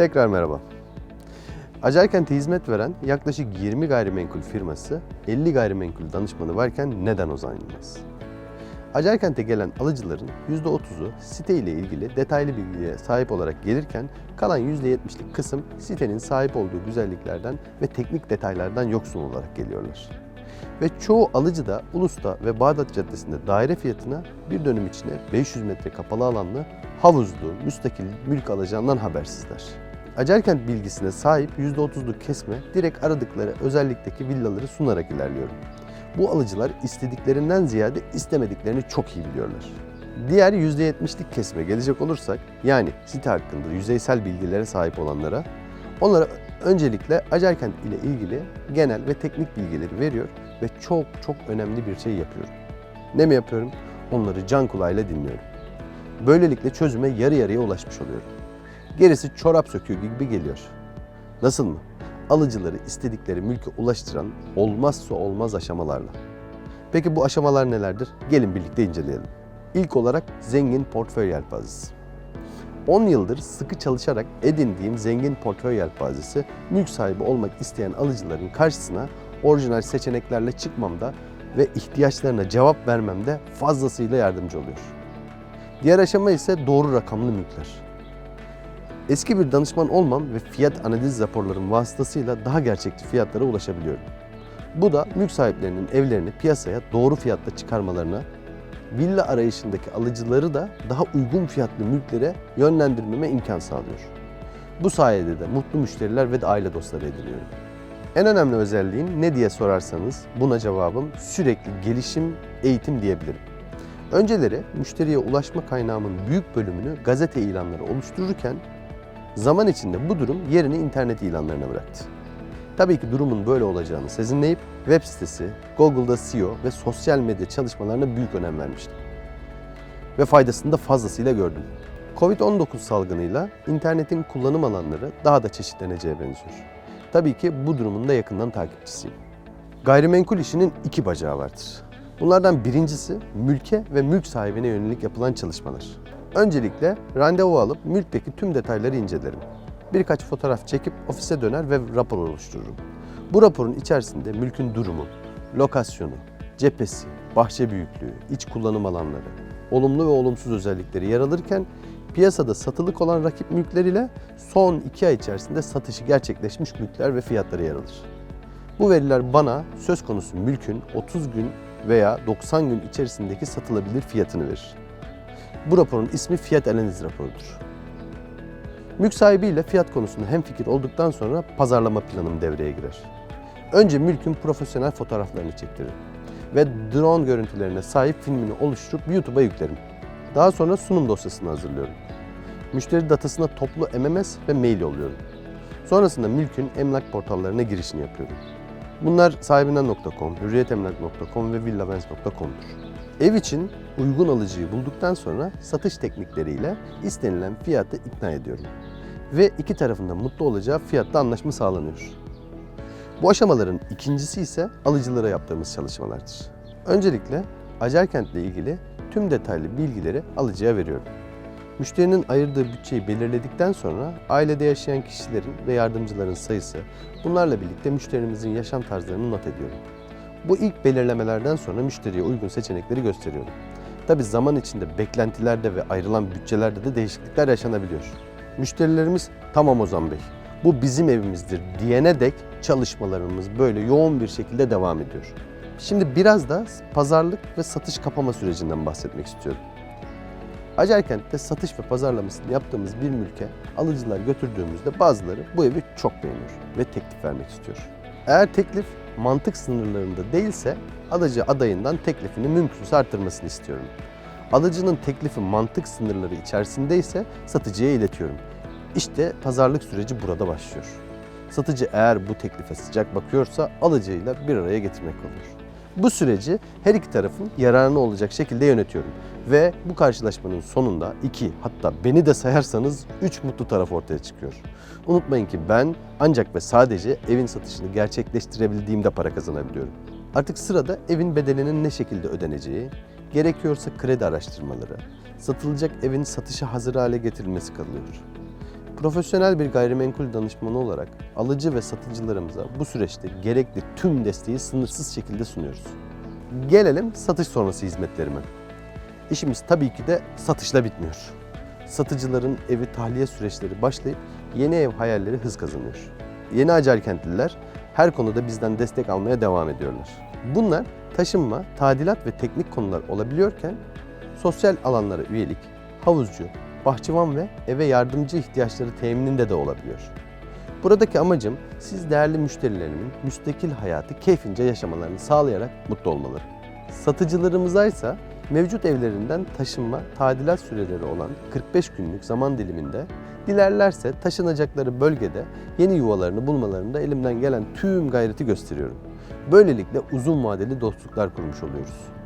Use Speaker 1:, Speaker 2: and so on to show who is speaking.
Speaker 1: Tekrar merhaba. Acarkent'e hizmet veren yaklaşık 20 gayrimenkul firması 50 gayrimenkul danışmanı varken neden Ozan Yılmaz? Gelen alıcıların %30'u site ile ilgili detaylı bilgiye sahip olarak gelirken kalan %70'lik kısım sitenin sahip olduğu güzelliklerden ve teknik detaylardan yoksun olarak geliyorlar. Ve çoğu alıcı da Ulus'ta ve Bağdat Caddesi'nde daire fiyatına bir dönüm içine 500 metre kapalı alanlı, havuzlu, müstakil mülk alacağından habersizler. Acarkent bilgisine sahip %30'luk kesme direkt aradıkları özellikteki villaları sunarak ilerliyorum. Bu alıcılar istediklerinden ziyade istemediklerini çok iyi biliyorlar. Diğer %70'lik kesime gelecek olursak, yani site hakkında yüzeysel bilgilere sahip olanlara, onlara öncelikle Acarkent ile ilgili genel ve teknik bilgileri veriyor ve çok çok önemli bir şey yapıyorum. Ne mi yapıyorum? Onları can kulağıyla dinliyorum. Böylelikle çözüme yarı yarıya ulaşmış oluyorum. Gerisi çorap söküğü gibi geliyor. Nasıl mı? Alıcıları istedikleri mülke ulaştıran olmazsa olmaz aşamalarla. Peki bu aşamalar nelerdir? Gelin birlikte inceleyelim. İlk olarak zengin portföy yelpazesi. 10 yıldır sıkı çalışarak edindiğim zengin portföy yelpazesi mülk sahibi olmak isteyen alıcıların karşısına orijinal seçeneklerle çıkmamda ve ihtiyaçlarına cevap vermemde fazlasıyla yardımcı oluyor. Diğer aşama ise doğru rakamlı mülkler. Eski bir danışman olmam ve fiyat analiz raporlarım vasıtasıyla daha gerçekçi fiyatlara ulaşabiliyorum. Bu da mülk sahiplerinin evlerini piyasaya doğru fiyatta çıkarmalarına, villa arayışındaki alıcıları da daha uygun fiyatlı mülklere yönlendirmeme imkan sağlıyor. Bu sayede de mutlu müşteriler ve de aile dostları ediniyorum. En önemli özelliğim ne diye sorarsanız buna cevabım sürekli gelişim, eğitim diyebilirim. Önceleri müşteriye ulaşma kaynağımın büyük bölümünü gazete ilanları oluştururken zaman içinde bu durum yerini internet ilanlarına bıraktı. Tabii ki durumun böyle olacağını sezinleyip web sitesi, Google'da SEO ve sosyal medya çalışmalarına büyük önem vermiştim. Ve faydasını da fazlasıyla gördüm. Covid-19 salgınıyla internetin kullanım alanları daha da çeşitleneceğe benziyor. Tabii ki bu durumun da yakından takipçisiyim. Gayrimenkul işinin iki bacağı vardır. Bunlardan birincisi mülke ve mülk sahibine yönelik yapılan çalışmalar. Öncelikle randevu alıp mülkteki tüm detayları incelerim. Birkaç fotoğraf çekip ofise döner ve rapor oluştururum. Bu raporun içerisinde mülkün durumu, lokasyonu, cephesi, bahçe büyüklüğü, iç kullanım alanları, olumlu ve olumsuz özellikleri yer alırken piyasada satılık olan rakip mülkler ile son 2 ay içerisinde satışı gerçekleşmiş mülkler ve fiyatları yer alır. Bu veriler bana söz konusu mülkün 30 gün veya 90 gün içerisindeki satılabilir fiyatını verir. Bu raporun ismi fiyat analiz raporudur. Mülk sahibiyle fiyat konusunda hemfikir olduktan sonra pazarlama planım devreye girer. Önce mülkün profesyonel fotoğraflarını çektiririm ve drone görüntülerine sahip filmini oluşturup YouTube'a yüklerim. Daha sonra sunum dosyasını hazırlıyorum. Müşteri datasına toplu MMS ve mail yolluyorum. Sonrasında mülkün emlak portallarına girişini yapıyorum. Bunlar sahibinden.com, hürriyetemlak.com ve villavens.com'dur. Ev için uygun alıcıyı bulduktan sonra satış teknikleriyle istenilen fiyatı ikna ediyorum. Ve iki tarafında mutlu olacağı fiyatta anlaşma sağlanıyor. Bu aşamaların ikincisi ise alıcılara yaptığımız çalışmalardır. Öncelikle Acarkent ile ilgili tüm detaylı bilgileri alıcıya veriyorum. Müşterinin ayırdığı bütçeyi belirledikten sonra ailede yaşayan kişilerin ve yardımcıların sayısı, bunlarla birlikte müşterimizin yaşam tarzlarını not ediyorum. Bu ilk belirlemelerden sonra müşteriye uygun seçenekleri gösteriyorum. Tabi zaman içinde beklentilerde ve ayrılan bütçelerde de değişiklikler yaşanabiliyor. Müşterilerimiz tamam Ozan Bey bu bizim evimizdir diyene dek çalışmalarımız böyle yoğun bir şekilde devam ediyor. Şimdi biraz da pazarlık ve satış kapama sürecinden bahsetmek istiyorum. Acarkent'te satış ve pazarlamasını yaptığımız bir mülke alıcılar götürdüğümüzde bazıları bu evi çok beğeniyor ve teklif vermek istiyor. Eğer teklif mantık sınırlarında değilse alıcı adayından teklifini mümkünse arttırmasını istiyorum. Alıcının teklifi mantık sınırları içerisindeyse satıcıya iletiyorum. İşte pazarlık süreci burada başlıyor. Satıcı eğer bu teklife sıcak bakıyorsa alıcıyla bir araya getirmek oluyor. Bu süreci her iki tarafın yararına olacak şekilde yönetiyorum. Ve bu karşılaşmanın sonunda iki hatta beni de sayarsanız üç mutlu taraf ortaya çıkıyor. Unutmayın ki ben ancak ve sadece evin satışını gerçekleştirebildiğimde para kazanabiliyorum. Artık sırada evin bedelinin ne şekilde ödeneceği, gerekiyorsa kredi araştırmaları, satılacak evin satışa hazır hale getirilmesi kalıyor. Profesyonel bir gayrimenkul danışmanı olarak alıcı ve satıcılarımıza bu süreçte gerekli tüm desteği sınırsız şekilde sunuyoruz. Gelelim satış sonrası hizmetlerime. İşimiz tabii ki de satışla bitmiyor. Satıcıların evi tahliye süreçleri başlayıp yeni ev hayalleri hız kazanıyor. Yeni Acarkentliler her konuda bizden destek almaya devam ediyorlar. Bunlar taşınma, tadilat ve teknik konular olabiliyorken sosyal alanlara üyelik, havuzcu, bahçıvan ve eve yardımcı ihtiyaçları temininde de olabiliyor. Buradaki amacım siz değerli müşterilerimin müstakil hayatı keyfince yaşamalarını sağlayarak mutlu olmaları. Satıcılarımıza ise mevcut evlerinden taşınma, tadilat süreleri olan 45 günlük zaman diliminde dilerlerse taşınacakları bölgede yeni yuvalarını bulmalarında elimden gelen tüm gayreti gösteriyorum. Böylelikle uzun vadeli dostluklar kurmuş oluyoruz.